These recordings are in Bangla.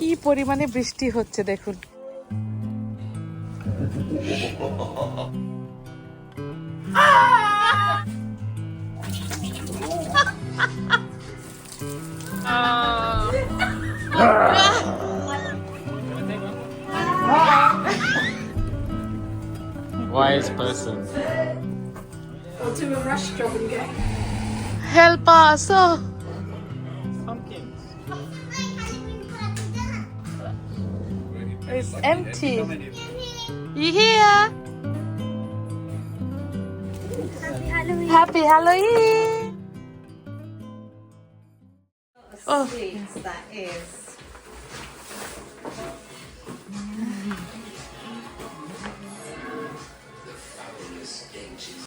কি পরিমাণে বৃষ্টি হচ্ছে দেখুন Wise person. I'll do a rush job and get Help us! Oh. It's empty. You here? Happy Halloween! Oh, sweets that is.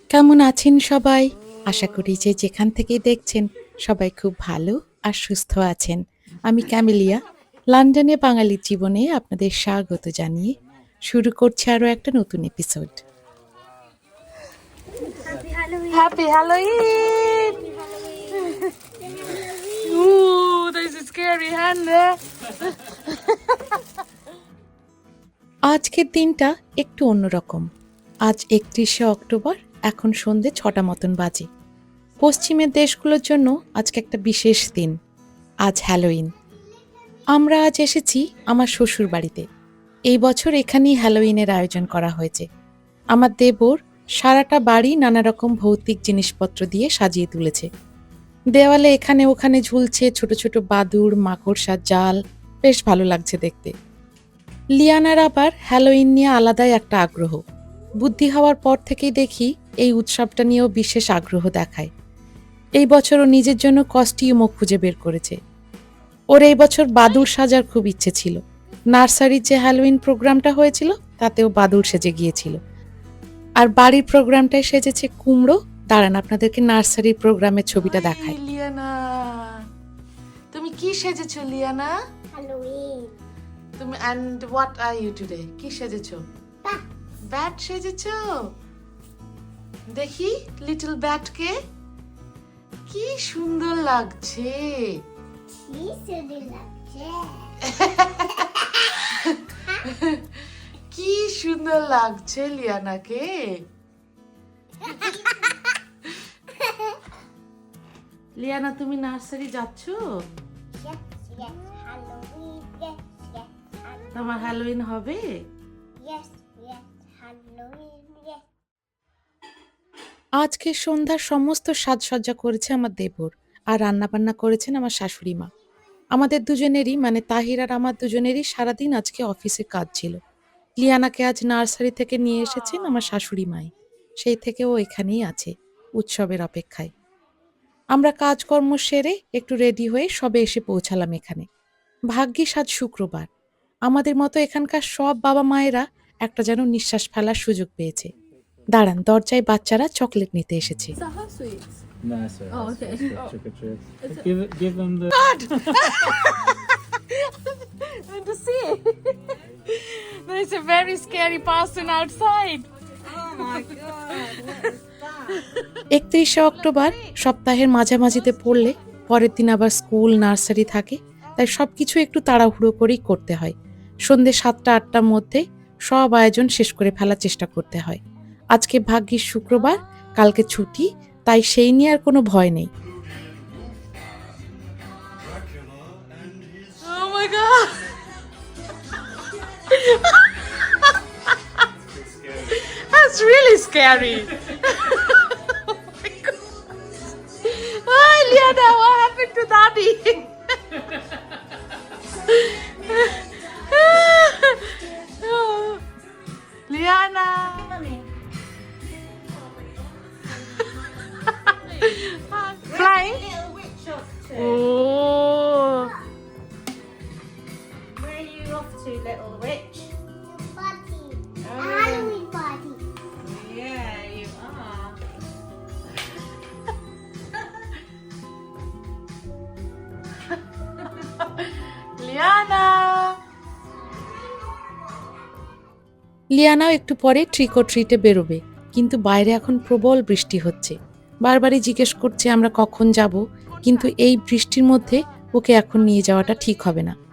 কেমন আছেন সবাই আশা করি যে যেখান থেকেই দেখছেন সবাই খুব ভালো আর সুস্থ আছেন আমি ক্যামেলিয়া লন্ডনে বাঙালির জীবনে আপনাদের স্বাগত জানিয়ে শুরু করছি আরও একটা নতুন এপিসোড hand there. আজকের দিনটা একটু অন্যরকম। আজ একত্রিশে অক্টোবর এখন সন্ধে ছটা মতন বাজে। পশ্চিমের দেশগুলোর জন্য আজকে একটা বিশেষ দিন আজ হ্যালোইন আমরা আজ এসেছি আমার শ্বশুর বাড়িতে। এই বছর এখানেই হ্যালোইনের আয়োজন করা হয়েছে। আমার দেবর সারাটা বাড়ি নানা রকম ভৌতিক জিনিসপত্র দিয়ে সাজিয়ে তুলেছে। দেওয়ালে এখানে ওখানে ঝুলছে ছোট ছোট বাদুর মাকড়সার জাল, বেশ ভালো লাগছে দেখতে। লিয়ানার আবার হ্যালোইন নিয়ে আলাদাই একটা আগ্রহ। বুদ্ধি হওয়ার পর থেকেই দেখি এই উৎসবটা নিয়েও বিশেষ আগ্রহ দেখায়। এই বছরও নিজের জন্য কস্টিউমও খুঁজে বের করেছে। ওর এই বছর বাদুর সাজার খুব ইচ্ছে ছিল। নার্সারির যে হ্যালোইন প্রোগ্রামটা হয়েছিল তাতেও বাদুর সেজে গিয়েছিল। আর বাড়ির প্রোগ্রামটায় সেজেছে কুমড়ো। দাঁড়ান আপনাদেরকে নার্সারির প্রোগ্রামের ছবিটা দেখায় লিয়ানা তুমি কি সেজেছো লিয়ানা. তুমি and what are you today কি সেজেছো. ব্যাট। সেজেছো? দেখি লিটল ব্যাটকে কি সুন্দর লাগছে। কি সুন্দর লাগছে লিয়ানাকে? লিয়ানা, তুমি নার্সারি যাচ্ছ. তোমার হ্যালোইন হবে? আজকে সন্ধ্যার সমস্ত সাজসজ্জা করেছে আমার দেবর। আর রান্নাবান্না করেছেন আমার শাশুড়ি মা। আমাদের দুজনেরই মানে তাহির আর আমার দুজনেরই সারাদিন আজকে অফিসে কাজ ছিল। লিয়ানাকে আজ নার্সারি থেকে নিয়ে এসেছেন আমার শাশুড়ি মাই। সেই থেকে ও এখানেই আছে, উৎসবের অপেক্ষায়। আমরা কাজকর্ম সেরে একটু রেডি হয়ে সবে এসে পৌঁছালাম এখানে। ভাগ্যিস আজ শুক্রবার। আমাদের মতো এখানকার সব বাবা মায়েরা একটা যেন নিঃশ্বাস ফেলার সুযোগ পেয়েছে। দাঁড়ান, দরজায় বাচ্চারা চকলেট নিতে এসেছে। No, sir. Oh, okay. Trick or treat. Give, it- give them the. God! And to see there is a very scary person outside একত্রিশে অক্টোবর সপ্তাহের মাঝামাঝিতে পড়লে পরের দিন আবার স্কুল নার্সারি থাকে তাই সব কিছু একটু তাড়াহুড়ো করেই করতে হয় সন্ধে সাতটা আটটার মধ্যে সব আয়োজন শেষ করে ফেলার চেষ্টা করতে হয় আজকে ভাগ্যিস শুক্রবার কালকে ছুটি তাই সেই নিয়ে আর কোনো ভয় নেই oh that's really scary oh Liana what happened to daddy oh. Liana flying Little witch off to? oh Where are you off to, little witch? Party. Oh. Halloween party. Yeah, you are. Liana লিয়ানাও একটু পরে ট্রিক ও ট্রিটে বেরোবে কিন্তু বাইরে এখন প্রবল বৃষ্টি হচ্ছে বারবারই জিজ্ঞেস করছে আমরা কখন যাব কিন্তু এই বৃষ্টির মধ্যে ওকে এখন নিয়ে যাওয়াটা ঠিক হবে না।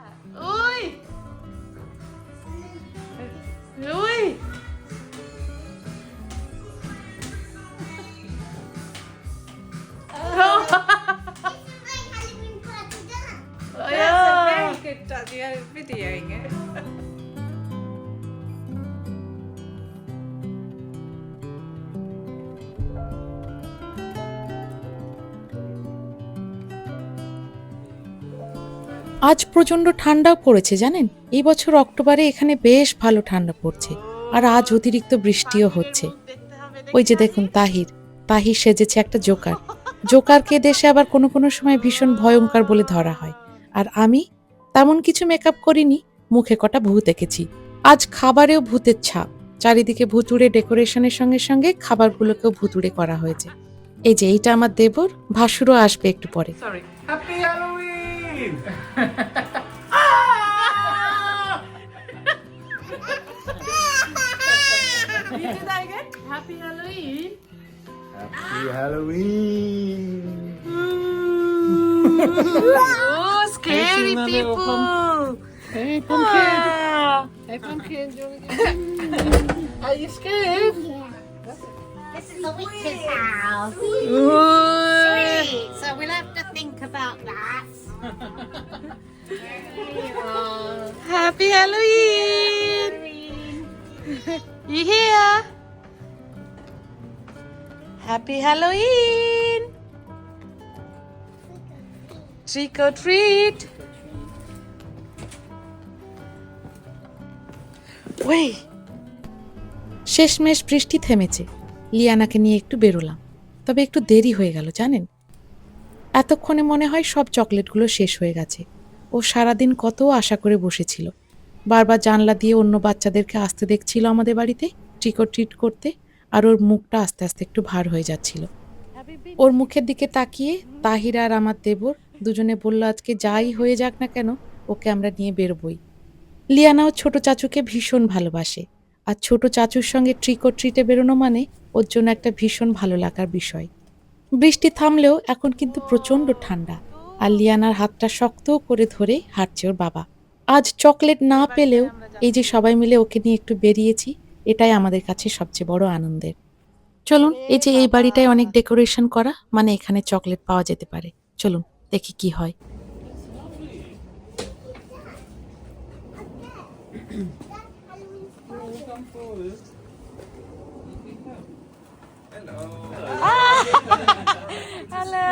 oh, videoing it. আজ প্রচণ্ড ঠান্ডাও পড়েছে জানেন? এই বছর অক্টোবরে এখানে বেশ ভালো ঠান্ডা পড়ছে আর আজ অতিরিক্ত বৃষ্টিও হচ্ছে। ওই যে দেখুন, তাহির। তাহির সেজেছে একটা জোকার। জোকারকে দেশে আবার কোনো কোনো সময় ভীষণ ভয়ঙ্কর বলে ধরা হয়। আর আমি তেমন কিছু মেকআপ করিনি, মুখে কটা ভূত এঁকেছি। আজ খাবারেও ভূতের ছাপ। চারিদিকে ভুতুড়ে ডেকোরেশনের সঙ্গে সঙ্গে খাবারগুলোকেও ভুতুড়ে করা হয়েছে। এই যে, এইটা আমার দেবর। ভাসুরও আসবে একটু পরে। Akin! Did I get happy Halloween? Happy Halloween! oh, scary people! Hey, pumpkin! Ah. Hey, pumpkin! Are you scared? Yeah. This is the witch's house. Happy Halloween. You here? Happy Halloween. Trick or treat. Wait. শেষমেশ বৃষ্টি থেমেছে লিয়ানাকে নিয়ে একটু বেরোলাম তবে একটু দেরি হয়ে গেল জানেন এতক্ষণে মনে হয় সব চকলেটগুলো শেষ হয়ে গেছে। ও সারাদিন কত আশা করে বসেছিল। বারবার জানলা দিয়ে অন্য বাচ্চাদেরকে আসতে দেখছিল আমাদের বাড়িতে ট্রিকো ট্রিট করতে, আর ওর মুখটা আস্তে আস্তে একটু ভার হয়ে যাচ্ছিল। ওর মুখের দিকে তাকিয়ে তাহিরা আর আমার দেবর দুজনে বলল, আজকে যাই হয়ে যাক না কেন, ওকে আমরা নিয়ে বেরোবই। লিয়ানাও ছোট চাচুকে ভীষণ ভালোবাসে, আর ছোট চাচুর সঙ্গে ট্রিক ট্রিটে বেরোনো মানে ওর জন্য একটা ভীষণ ভালো লাগার বিষয়। বৃষ্টি থামলেও এখন কিন্তু প্রচণ্ড ঠান্ডা। আর লিয়ানার হাতটা শক্ত করে ধরে হাঁটছে ওর বাবা। আজ চকলেট না পেলেও এই যে সবাই মিলে ওকে নিয়ে একটু বেরিয়েছি, এটাই আমাদের কাছে সবচেয়ে বড় আনন্দের। চলুন, এই যে এই বাড়িটায় অনেক ডেকোরেশন করা মানে এখানে চকলেট পাওয়া যেতে পারে। চলুন, দেখি কি হয়। Hello.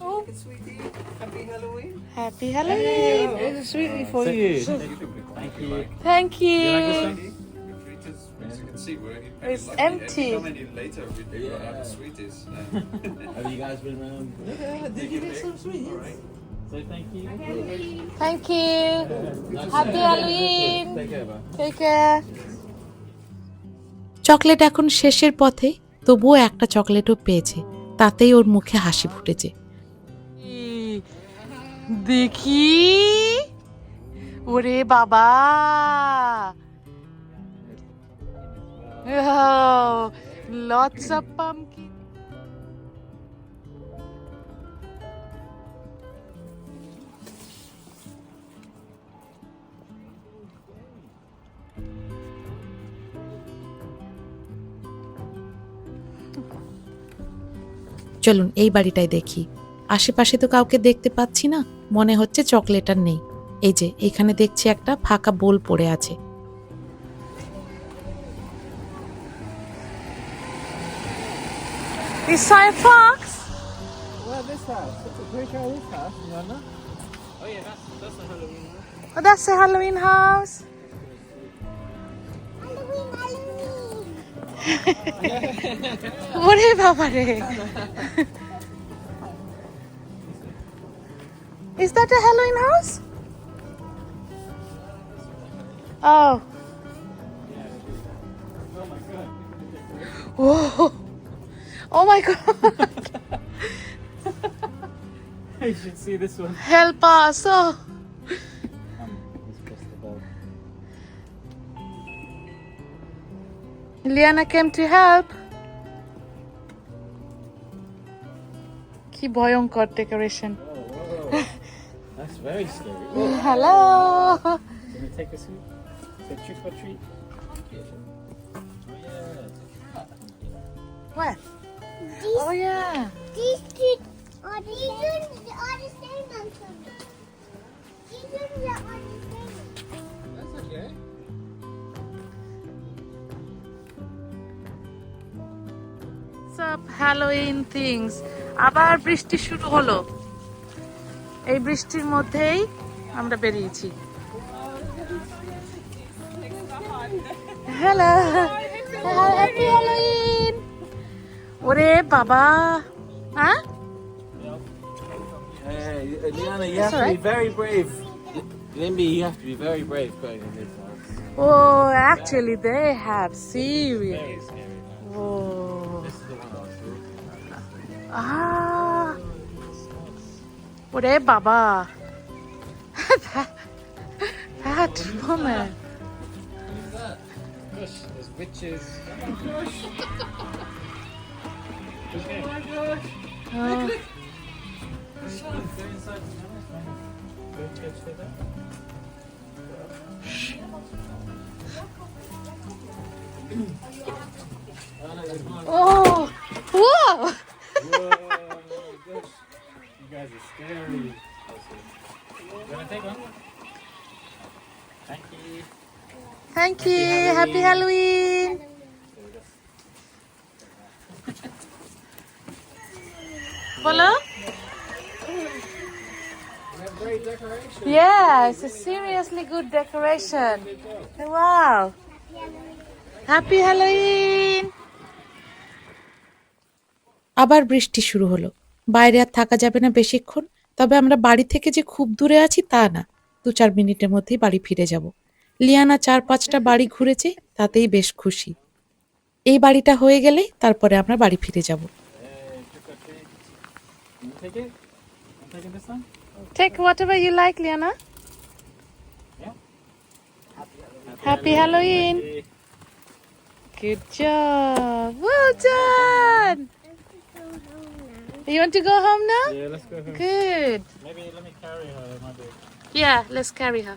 Oh. Happy Halloween! Happy Halloween. Here's a sweetie for you. Thank you. Thank you. As you can see, we're in It's lucky. empty. If you come any later, we do yeah. have sweeties. Um, Have you guys been around? Did you get some sweeties? Say thank you. Thank you. Happy Halloween. Take care. Take care. Chocolate এখন শেষের পথে তবুও একটা চকলেটও পেয়েছে তাতেই ওর মুখে হাসি ফুটেছে। দেখি। ওরে বাবা। lots of চলুন এই বাড়িটাই দেখি আশেপাশে তো কাউকে দেখতে পাচ্ছি না মনে হচ্ছে চকলেট আর নেই এই যে এখানে দেখছি একটা ফাঁকা বোল পড়ে আছে saw a fox. Well, this house. It's a great show house, you? Oh yeah, that's that's a Halloween one. Oh, that's a Halloween house. ওরে বাবা রে Is that a Halloween house? Oh. Whoa. Oh my god. you should see this one. Help us. Oh. Liana came to help. কি ভয়ঙ্কর decoration That's very scary. Oh, hello can we take a sweet? Say trick or treat. What? Oh yeah. These two are these are the same as সব হ্যালোইন থিংস আবার বৃষ্টি শুরু হলো এই বৃষ্টির মধ্যেই আমরা বেরিয়েছি হ্যালো হ্যাপি হ্যালোইন ওরে বাবা হ্যাঁ Hey, Liana, you have to be very brave. Limby, you have to be very brave going in this house. Oh, actually, they have serious. What a baba! that woman gosh, there's witches. Oh my gosh. okay. Oh my gosh. Oh. Look, look. Inside the Oh! Scary. Take one? Thank you. Thank you. Happy Halloween. Decoration. Yeah, it's a seriously good decoration. Wow. Happy Halloween. আবার বৃষ্টি শুরু হলো বাইরে আর থাকা যাবে না বেশিক্ষণ তবে আমরা বাড়ি থেকে যে খুব দূরে আছি তা না দু চার মিনিটের মধ্যেই বাড়ি ফিরে যাব লিয়ানা চার পাঁচটা বাড়ি ঘুরেছে তাতেই বেশ খুশি এই বাড়িটা হয়ে গেলে তারপরে আমরা বাড়ি ফিরে যাব Take whatever you like, Liana. Yeah. Happy, Happy Halloween. Halloween. You want to go home now? Yeah, let's go home. Good. Maybe let me carry her. It might be. Yeah, let's carry her.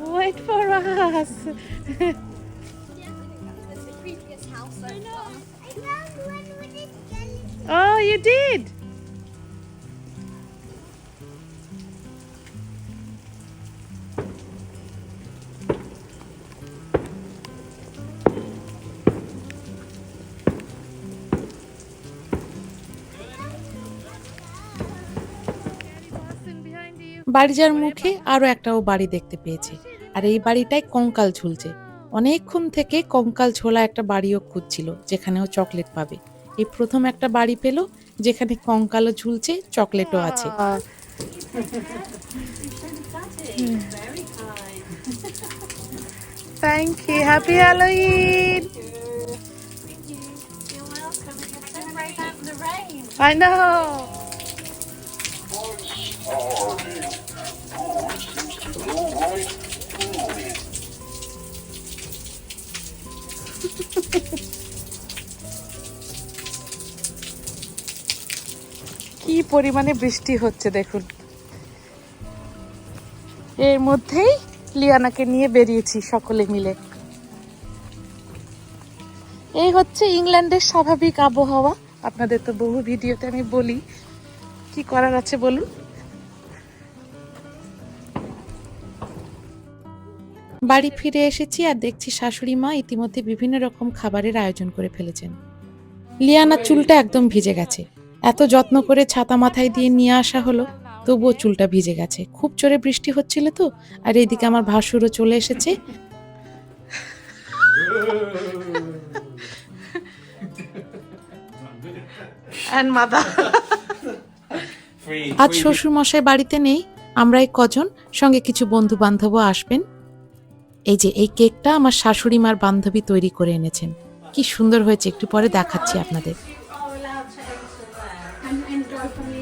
Wait for us. Oh, you did. বাড়ি যাওয়ার মুখে আরও একটাও বাড়ি দেখতে পেয়েছে আর এই বাড়িটাই কঙ্কাল ঝুলছে অনেকক্ষণ থেকে কঙ্কাল ঝোলা একটা বাড়িও খুঁজছিল যেখানে ও চকলেট পাবে এই প্রথম একটা বাড়ি পেল যেখানে কঙ্কালও ঝুলছে চকলেটও আছে Thank you. Happy Halloween. You're welcome. কি পরিমাণে বৃষ্টি হচ্ছে দেখুন। এর মধ্যেই লিয়ানাকে নিয়ে বেরিয়েছি সকলে মিলে। এই হচ্ছে ইংল্যান্ডের স্বাভাবিক আবহাওয়া। আপনাদের তো বহু ভিডিওতে আমি বলি, কি করার আছে বলুন? বাড়ি ফিরে এসেছি আর দেখছি শাশুড়ি মা ইতিমধ্যে বিভিন্ন রকম খাবারের আয়োজন করে ফেলেছেন। লিয়ানার চুলটা একদম ভিজে গেছে। এত যত্ন করে ছাতা মাথায় দিয়ে নিয়ে আসা হলো তবুও চুলটা ভিজে গেছে। খুব জোরে বৃষ্টি হচ্ছিল তো আর এইদিকে আমার ভাসুরও চলে এসেছে. আজ শ্বশুর মশাই বাড়িতে নেই আমরা এই কজন সঙ্গে কিছু বন্ধু বান্ধবও আসবেন। এই যে এই কেকটা আমার শাশুড়ি মার বান্ধবী তৈরি করে এনেছেন কি সুন্দর হয়েছে একটু পরে দেখাচ্ছি আপনাদের Are allowed to enter there and enjoy from the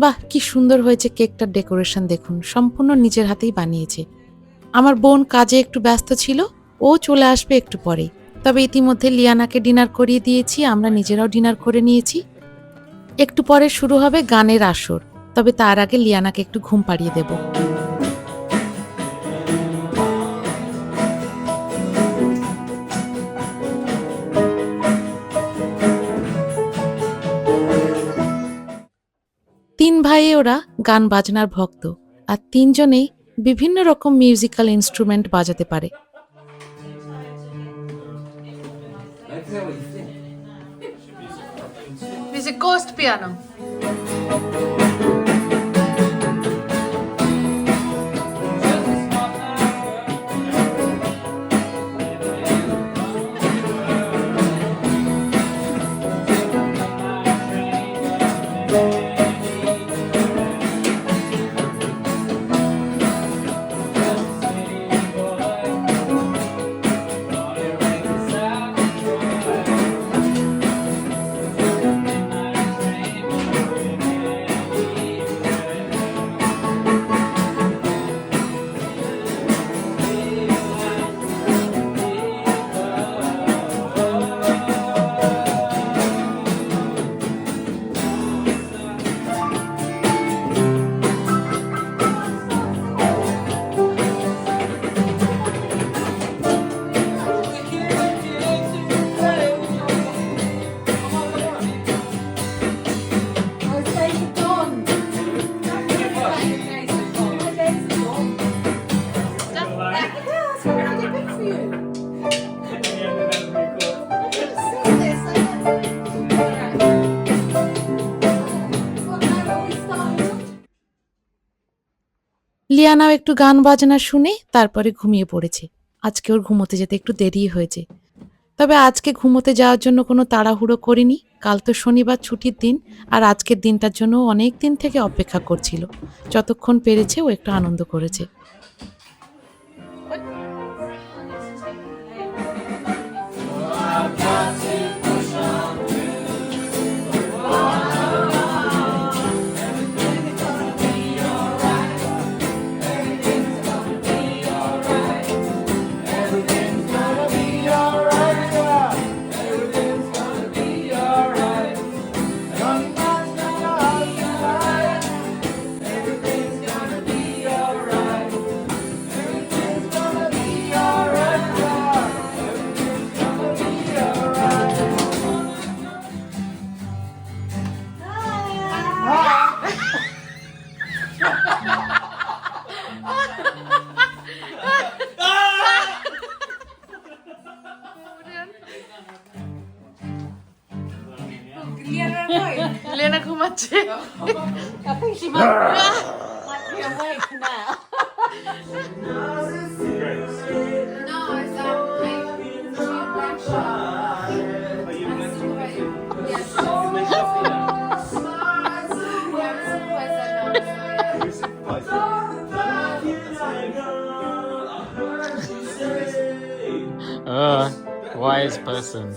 বাহ, কি সুন্দর হয়েছে কেকটার ডেকোরেশন দেখুন, সম্পূর্ণ নিজের হাতেই বানিয়েছে। আমার বোন কাজে একটু ব্যস্ত ছিল, ও চলে আসবে একটু পরে। তবে ইতিমধ্যে লিয়ানাকে ডিনার করিয়ে দিয়েছি, আমরা নিজেরাও ডিনার করে নিয়েছি। একটু পরে শুরু হবে গানের আসর, তবে তার আগে লিয়ানাকে একটু ঘুম পাড়িয়ে দেব। তিন ওরা গান বাজনার ভক্ত আর তিনজনেই বিভিন্ন রকম মিউজিক্যাল ইনস্ট্রুমেন্ট বাজাতে পারে is ghost piano. লিয়ানাও একটু গান বাজনা শুনে তারপরে ঘুমিয়ে পড়েছে। আজকে ওর ঘুমোতে যেতে একটু দেরি হয়েছে। তবে আজকে ঘুমোতে যাওয়ার জন্য কোনো তাড়াহুড়ো করিনি। কাল তো শনিবার ছুটির দিন আর আজকের দিনটার জন্য অনেক দিন থেকে অপেক্ষা করছিল। যতক্ষণ পেরেছে ও একটু আনন্দ করেছে। লেনা Uh, wise person.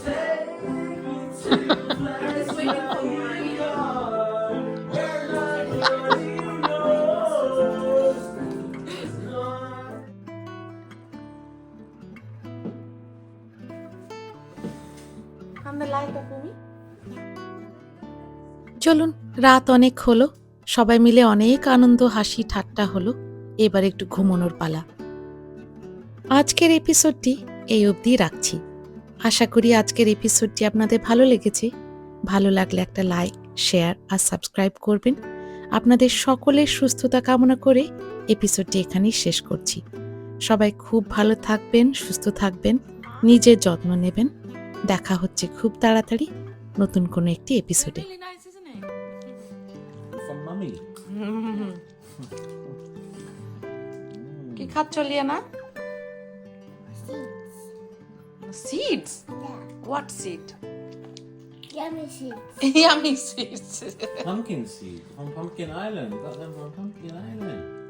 চলুন রাত অনেক হলো। সবাই মিলে অনেক আনন্দ হাসি ঠাট্টা হলো। এবার একটু ঘুমানোর পালা। আজকের এপিসোডটি এই অবধি রাখছি। আশা করি আজকের এপিসোডটি আপনাদের ভালো লেগেছে। ভালো লাগলে একটা লাইক শেয়ার আর সাবস্ক্রাইব করবেন। আপনাদের সকলের সুস্থতা কামনা করে এপিসোডটি এখানেই শেষ করছি। সবাই খুব ভালো থাকবেন সুস্থ থাকবেন নিজের যত্ন নেবেন। দেখা হচ্ছে খুব তাড়াতাড়ি নতুন কোনো একটি এপিসোডে Really nice, isn't it? Seeds? Yeah. What seed? Yummy seeds. Yummy seeds. pumpkin seeds from Pumpkin Island. Got them from Pumpkin Island.